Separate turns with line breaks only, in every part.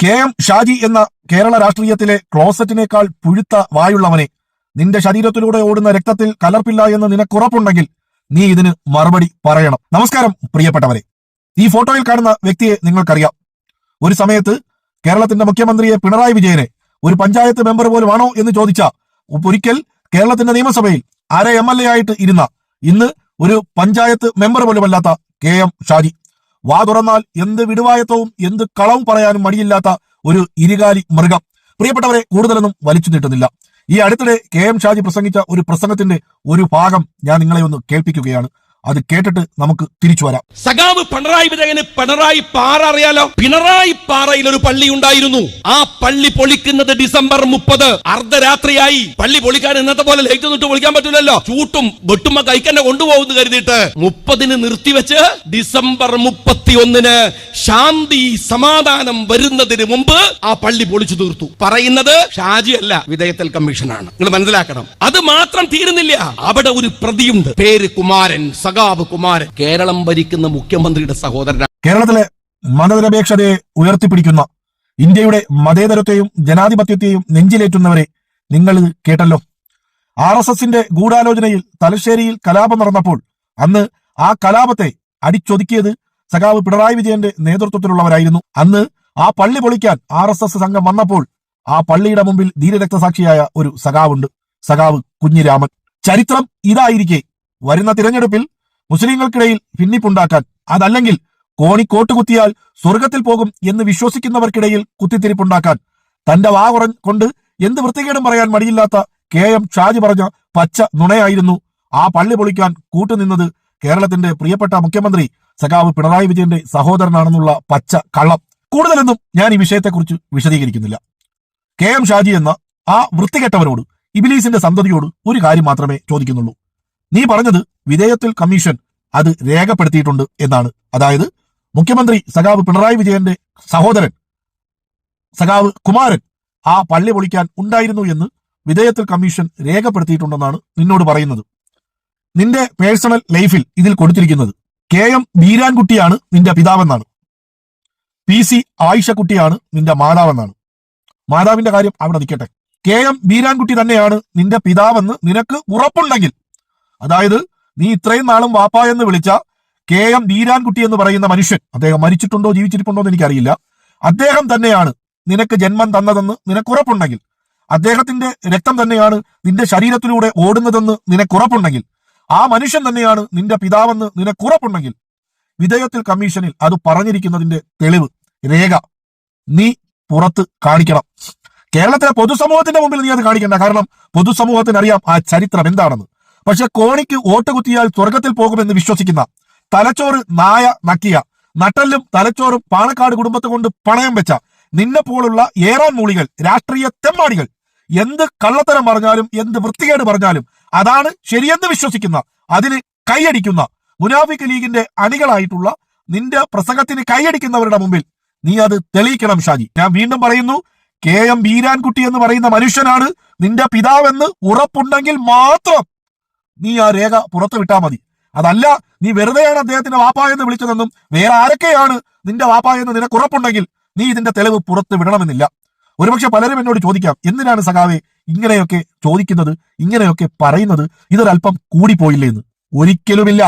K M Shaji എന്ന കേരള രാഷ്ട്രീയത്തിലെ ക്ലോസറ്റിനേക്കാൾ പുഴുത്ത വായുള്ളവനെ. നിന്റെ ശരീരത്തിലൂടെ ഓടുന്ന രക്തത്തിൽ കലർപ്പില്ല എന്ന് നിനക്കുറപ്പുണ്ടെങ്കിൽ നീ ഇതിന് മറുപടി പറയണം. നമസ്കാരം പ്രിയപ്പെട്ടവരെ. ഈ ഫോട്ടോയിൽ കാണുന്ന വ്യക്തിയെ നിങ്ങൾക്കറിയാം. ഒരു സമയത്ത് കേരളത്തിന്റെ മുഖ്യമന്ത്രിയെ പിണറായി വിജയനെ ഒരു പഞ്ചായത്ത് മെമ്പർ പോലും ആണോ എന്ന് ചോദിച്ച ഒരിക്കൽ കേരളത്തിന്റെ നിയമസഭയിൽ അര എം എൽ എ ആയിട്ട് ഇരുന്ന ഇന്ന് ഒരു പഞ്ചായത്ത് മെമ്പർ പോലുമല്ലാത്ത കെ എം ഷാജി. വാ തുറന്നാൽ എന്ത് വിടുവായത്തവും എന്ത് കളവും പറയാനും മടിയില്ലാത്ത ഒരു ഇരുകാലി മൃഗം. പ്രിയപ്പെട്ടവരെ കൂടുതലൊന്നും വലിച്ചു നീട്ടുന്നില്ല. ഈ അടുത്തിടെ കെ എം ഷാജി പ്രസംഗിച്ച ഒരു പ്രസംഗത്തിന്റെ ഒരു ഭാഗം ഞാൻ നിങ്ങളെ ഒന്ന് കേൾപ്പിക്കുകയാണ്. അത് കേട്ടിട്ട് നമുക്ക് തിരിച്ചു വരാം.
സഖാവ് പിണറായി വിജയന് പിണറായി പാറ അറിയാലോ? പിണറായി പാറയിൽ ഒരു പള്ളി ഉണ്ടായിരുന്നു. ആ പള്ളി പൊളിക്കുന്നത് ഡിസംബർ മുപ്പത്. അർദ്ധരാത്രിയായി. പള്ളി പൊളിക്കാൻ ഇന്നത്തെ പോലെ ലൈറ്റ് നിട്ട് പൊളിക്കാൻ പറ്റില്ലല്ലോ ചൂട്ടും വെട്ടുമ്പോ കൈക്കന്നെ കൊണ്ടുപോകുന്നു കരുതിയിട്ട് മുപ്പതിന് നിർത്തിവെച്ച് ഡിസംബർ മുപ്പത്തി ഒന്നിന് ശാന്തി സമാധാനം വരുന്നതിന് മുമ്പ് ആ പള്ളി പൊളിച്ചു തീർത്തു. പറയുന്നത് ഷാജി അല്ല വിധേയത്തൽ കമ്മീഷനാണ്. നിങ്ങൾ മനസ്സിലാക്കണം. അത് മാത്രം തീരുന്നില്ല. അവിടെ ഒരു പ്രതിയുണ്ട്. പേര് കുമാരൻ സഖാവ് കുമാരൻ. കേരളം ഭരിക്കുന്ന മുഖ്യമന്ത്രിയുടെ സഹോദരനാണ്.
കേരളത്തിലെ മതനിരപേക്ഷതയെ ഉയർത്തിപ്പിടിക്കുന്ന ഇന്ത്യയുടെ മതേതരത്തെയും ജനാധിപത്യത്തെയും നെഞ്ചിലേറ്റുന്നവരെ നിങ്ങൾ കേട്ടല്ലോ. ആർ എസ് എസിന്റെ ഗൂഢാലോചനയിൽ തലശ്ശേരിയിൽ കലാപം നടന്നപ്പോൾ അന്ന് ആ കലാപത്തെ അടിച്ചൊതുക്കിയത് സഖാവ് പിണറായി വിജയന്റെ നേതൃത്വത്തിലുള്ളവരായിരുന്നു. അന്ന് ആ പള്ളി പൊളിക്കാൻ ആർ എസ് എസ് സംഘം വന്നപ്പോൾ ആ പള്ളിയുടെ മുമ്പിൽ ധീരരക്തസാക്ഷിയായ ഒരു സഖാവുണ്ട്. സഖാവ് കുഞ്ഞിരാമൻ. ചരിത്രം ഇതായിരിക്കെ. വരുന്ന തിരഞ്ഞെടുപ്പിൽ മുസ്ലിങ്ങൾക്കിടയിൽ ഭിന്നിപ്പുണ്ടാക്കാൻ അതല്ലെങ്കിൽ കോണിക്കോട്ട് കുത്തിയാൽ സ്വർഗത്തിൽ പോകും എന്ന് വിശ്വസിക്കുന്നവർക്കിടയിൽ കുത്തിത്തിരിപ്പുണ്ടാക്കാൻ. തന്റെ വാ കൊണ്ട് എന്ത് വൃത്തികേടും പറയാൻ മടിയില്ലാത്ത കെ എം ഷാജി പറഞ്ഞ പച്ച നുണയായിരുന്നു ആ പള്ളി പൊളിക്കാൻ കൂട്ടുനിന്നത് കേരളത്തിന്റെ പ്രിയപ്പെട്ട മുഖ്യമന്ത്രി സഖാവ് പിണറായി വിജയന്റെ സഹോദരനാണെന്നുള്ള പച്ച കള്ളം. കൂടുതലൊന്നും ഞാൻ ഈ വിഷയത്തെക്കുറിച്ച് വിശദീകരിക്കുന്നില്ല. കെ എം ഷാജി എന്ന ആ വൃത്തികെട്ടവരോട് ഇബിലീസിന്റെ സന്തതിയോട് ഒരു കാര്യം മാത്രമേ ചോദിക്കുന്നുള്ളൂ. നീ പറഞ്ഞത് വിധേയത്തിൽ കമ്മീഷൻ അത് രേഖപ്പെടുത്തിയിട്ടുണ്ട് എന്നാണ്. അതായത് മുഖ്യമന്ത്രി സഖാവ് പിണറായി വിജയന്റെ സഹോദരൻ സഖാവ് കുമാരൻ ആ പള്ളി പൊളിക്കാൻ ഉണ്ടായിരുന്നു എന്ന് വിധേയത്തിൽ കമ്മീഷൻ രേഖപ്പെടുത്തിയിട്ടുണ്ടെന്നാണ് നിന്നോട് പറയുന്നത്. നിന്റെ പേഴ്സണൽ ലൈഫിൽ ഇതിൽ കൊടുത്തിരിക്കുന്നത് കെ എം ബീരാൻകുട്ടിയാണ് നിന്റെ പിതാവെന്നാണ്. പി സി ആയിഷക്കുട്ടിയാണ് നിന്റെ മാതാവെന്നാണ്. മാതാവിന്റെ കാര്യം അവിടെ നിൽക്കട്ടെ. കെ എം ബീരാൻകുട്ടി തന്നെയാണ് നിന്റെ പിതാവെന്ന് നിനക്ക് ഉറപ്പുണ്ടെങ്കിൽ അതായത് നീ ഇത്രയും നാളും വാപ്പ എന്ന് വിളിച്ച കെ എം ബീരാൻകുട്ടി എന്ന് പറയുന്ന മനുഷ്യൻ അദ്ദേഹം മരിച്ചിട്ടുണ്ടോ ജീവിച്ചിട്ടുണ്ടോ എന്ന് എനിക്കറിയില്ല. അദ്ദേഹം തന്നെയാണ് നിനക്ക് ജന്മം തന്നതെന്ന് നിനക്കുറപ്പുണ്ടെങ്കിൽ അദ്ദേഹത്തിന്റെ രക്തം തന്നെയാണ് നിന്റെ ശരീരത്തിലൂടെ ഓടുന്നതെന്ന് നിനക്കുറപ്പുണ്ടെങ്കിൽ ആ മനുഷ്യൻ തന്നെയാണ് നിന്റെ പിതാവെന്ന് നിനക്കുറപ്പുണ്ടെങ്കിൽ വിധേയത്തിൽ കമ്മീഷനിൽ അത് പറഞ്ഞിരിക്കുന്നതിന്റെ തെളിവ് രേഖ നീ പുറത്ത് കാണിക്കണം. കേരളത്തിലെ പൊതുസമൂഹത്തിന്റെ മുമ്പിൽ നീ അത് കാണിക്കണ്ട. കാരണം പൊതുസമൂഹത്തിന് അറിയാം ആ ചരിത്രം എന്താണെന്ന്. പക്ഷെ കോണിക്ക് വോട്ട് കുത്തിയാൽ സ്വർഗത്തിൽ പോകുമെന്ന് വിശ്വസിക്കുന്ന തലച്ചോറ് നായ നക്കിയ നട്ടല്ലും തലച്ചോറും പാണക്കാട് കുടുംബത്തെ കൊണ്ട് പണയം വെച്ച നിന്നെ പോലുള്ള ഏറാൻ മൂളികൾ രാഷ്ട്രീയ തെമ്മാടികൾ എന്ത് കള്ളത്തരം പറഞ്ഞാലും എന്ത് വൃത്തികേട് പറഞ്ഞാലും അതാണ് ശരിയെന്ന് വിശ്വസിക്കുന്ന അതിന് കൈയടിക്കുന്ന മുനാഫിക് ലീഗിന്റെ അണികളായിട്ടുള്ള നിന്റെ പ്രസംഗത്തിന് കൈയടിക്കുന്നവരുടെ മുമ്പിൽ നീ അത് തെളിയിക്കണം ഷാജി. ഞാൻ വീണ്ടും പറയുന്നു കെ എം ബീരാൻകുട്ടി എന്ന് പറയുന്ന മനുഷ്യനാണ് നിന്റെ പിതാവെന്ന് ഉറപ്പുണ്ടെങ്കിൽ മാത്രം നീ ആ രേഖ പുറത്തു വിട്ടാ മതി. അതല്ല നീ വെറുതെയാണ് അദ്ദേഹത്തിന്റെ വാപ്പായെന്ന് വിളിച്ചതെന്നും വേറെ ആരൊക്കെയാണ് നിന്റെ വാപ്പായെന്ന് നിനക്ക് ഉറപ്പുണ്ടെങ്കിൽ നീ ഇതിന്റെ തെളിവ് പുറത്ത് വിടണമെന്നില്ല. ഒരുപക്ഷെ പലരും എന്നോട് ചോദിക്കാം എന്തിനാണ് സഖാവെ ഇങ്ങനെയൊക്കെ ചോദിക്കുന്നത് ഇങ്ങനെയൊക്കെ പറയുന്നത്? ഇതൊരല്പം കൂടിപ്പോയില്ലേ എന്ന് ഒരിക്കലുമില്ല.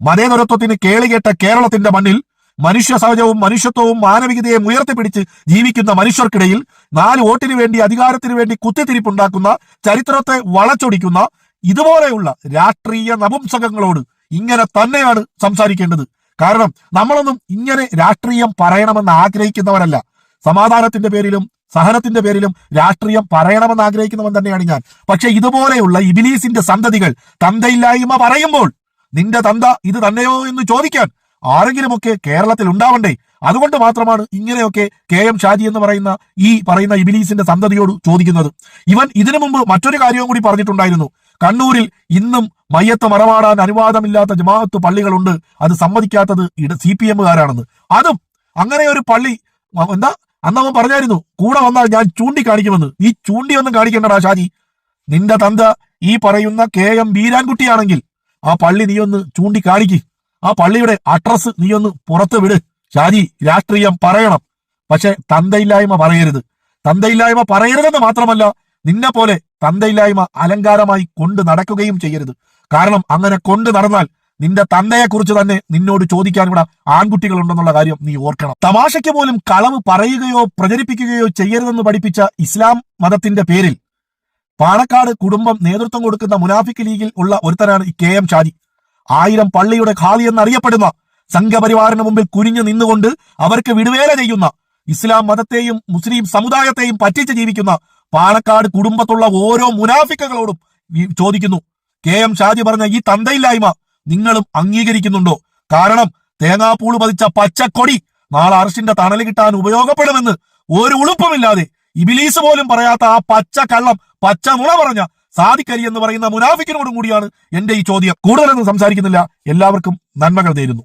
മതേതരത്വത്തിന് കേളികേട്ട കേരളത്തിന്റെ മണ്ണിൽ മനുഷ്യ സഹജവും മനുഷ്യത്വവും മാനവികതയും ഉയർത്തിപ്പിടിച്ച് ജീവിക്കുന്ന മനുഷ്യർക്കിടയിൽ നാല് വോട്ടിന് വേണ്ടി അധികാരത്തിന് വേണ്ടി കുത്തിത്തിരിപ്പുണ്ടാക്കുന്ന ചരിത്രത്തെ വളച്ചൊടിക്കുന്ന ഇതുപോലെയുള്ള രാഷ്ട്രീയ നപുംസകങ്ങളോട് ഇങ്ങനെ തന്നെയാണ് സംസാരിക്കേണ്ടത്. കാരണം നമ്മളൊന്നും ഇങ്ങനെ രാഷ്ട്രീയം പറയണമെന്ന് ആഗ്രഹിക്കുന്നവരല്ല. സമാധാനത്തിന്റെ പേരിലും സഹനത്തിന്റെ പേരിലും രാഷ്ട്രീയം പറയണമെന്ന് ആഗ്രഹിക്കുന്നവൻ തന്നെയാണ് ഞാൻ. പക്ഷെ ഇതുപോലെയുള്ള ഇബിലീസിന്റെ സന്തതികൾ തന്തയില്ലായ്മ പറയുമ്പോൾ നിന്റെ തന്ത ഇത് തന്നെയോ എന്ന് ചോദിക്കാൻ ആരെങ്കിലുമൊക്കെ കേരളത്തിൽ ഉണ്ടാവണ്ടേ? അതുകൊണ്ട് മാത്രമാണ് ഇങ്ങനെയൊക്കെ കെ എം ഷാജി എന്ന് പറയുന്ന ഈ പറയുന്ന ഇബിലീസിന്റെ സന്തതിയോട് ചോദിക്കുന്നത്. ഇവൻ ഇതിനു മുമ്പ് മറ്റൊരു കാര്യവും കൂടി പറഞ്ഞിട്ടുണ്ടായിരുന്നു. കണ്ണൂരിൽ ഇന്നും മയ്യത്ത് മറമാടാൻ അനുവാദമില്ലാത്ത ജമാഅത്ത് പള്ളികളുണ്ട്. അത് സമ്മതിക്കാത്തത് ഇട സി പി എമ്മുകാരാണെന്ന്. അതും അങ്ങനെ ഒരു പള്ളി എന്താ? അന്നവൻ പറഞ്ഞായിരുന്നു കൂടെ വന്നാൽ ഞാൻ ചൂണ്ടിക്കാണിക്കുമെന്ന്. ഈ ചൂണ്ടി ഒന്നും കാണിക്കണ്ടടാ ഷാജി. നിന്റെ തന്ത ഈ പറയുന്ന കെ എം ബീരാൻകുട്ടിയാണെങ്കിൽ ആ പള്ളി നീ ഒന്ന് ചൂണ്ടിക്കാണിക്ക്. ആ പള്ളിയുടെ അഡ്രസ് നീ ഒന്ന് പുറത്ത് വിട്. ഷാജി രാഷ്ട്രീയം പറയണം. പക്ഷെ തന്തയില്ലായ്മ പറയരുത്. തന്തയില്ലായ്മ പറയരുതെന്ന് മാത്രമല്ല നിന്നെ പോലെ തന്തയില്ലായ്മ അലങ്കാരമായി കൊണ്ട് നടക്കുകയും ചെയ്യരുത്. കാരണം അങ്ങനെ കൊണ്ട് നടന്നാൽ നിന്റെ തന്തയെക്കുറിച്ച് തന്നെ നിന്നോട് ചോദിക്കാൻ ഇവിടെ ആൺകുട്ടികളുണ്ടെന്നുള്ള കാര്യം നീ ഓർക്കണം. തമാശയ്ക്ക് പോലും കളവ് പറയുകയോ പ്രചരിപ്പിക്കുകയോ ചെയ്യരുതെന്ന് പഠിപ്പിച്ച ഇസ്ലാം മതത്തിന്റെ പേരിൽ പാണക്കാട് കുടുംബം നേതൃത്വം കൊടുക്കുന്ന മുനാഫിക് ലീഗിൽ ഉള്ള ഒരുത്തനാണ് ഈ കെ എം ഷാജി. ആയിരം പള്ളിയുടെ ഖാദി എന്നറിയപ്പെടുന്ന സംഘപരിവാറിന് മുമ്പിൽ കുനിഞ്ഞു നിന്നുകൊണ്ട് അവർക്ക് വിടുവേല ചെയ്യുന്ന ഇസ്ലാം മതത്തെയും മുസ്ലിം സമുദായത്തെയും പറ്റിച്ച് ജീവിക്കുന്ന പാണക്കാട് കുടുംബത്തുള്ള ഓരോ മുനാഫിക്കകളോടും ചോദിക്കുന്നു. കെ എം ഷാജി പറഞ്ഞ ഈ തന്തയില്ലായ്മ നിങ്ങളും അംഗീകരിക്കുന്നുണ്ടോ? കാരണം തേങ്ങാപ്പൂൾ പതിച്ച പച്ചക്കൊടി നാളെ അർഷിന്റെ തണൽ കിട്ടാൻ ഉപയോഗപ്പെടുമെന്ന് ഒരു ഉളുപ്പമില്ലാതെ ഇബിലീസ് പോലും പറയാത്ത ആ പച്ച കള്ളം പച്ച നുണ പറഞ്ഞ സാദിക്കരി എന്ന് പറയുന്ന മുനാഫിക്കിനോടും കൂടിയാണ് എന്റെ ഈ ചോദ്യം. കൂടുതലൊന്നും സംസാരിക്കുന്നില്ല. എല്ലാവർക്കും നന്മകൾ നേരുന്നു.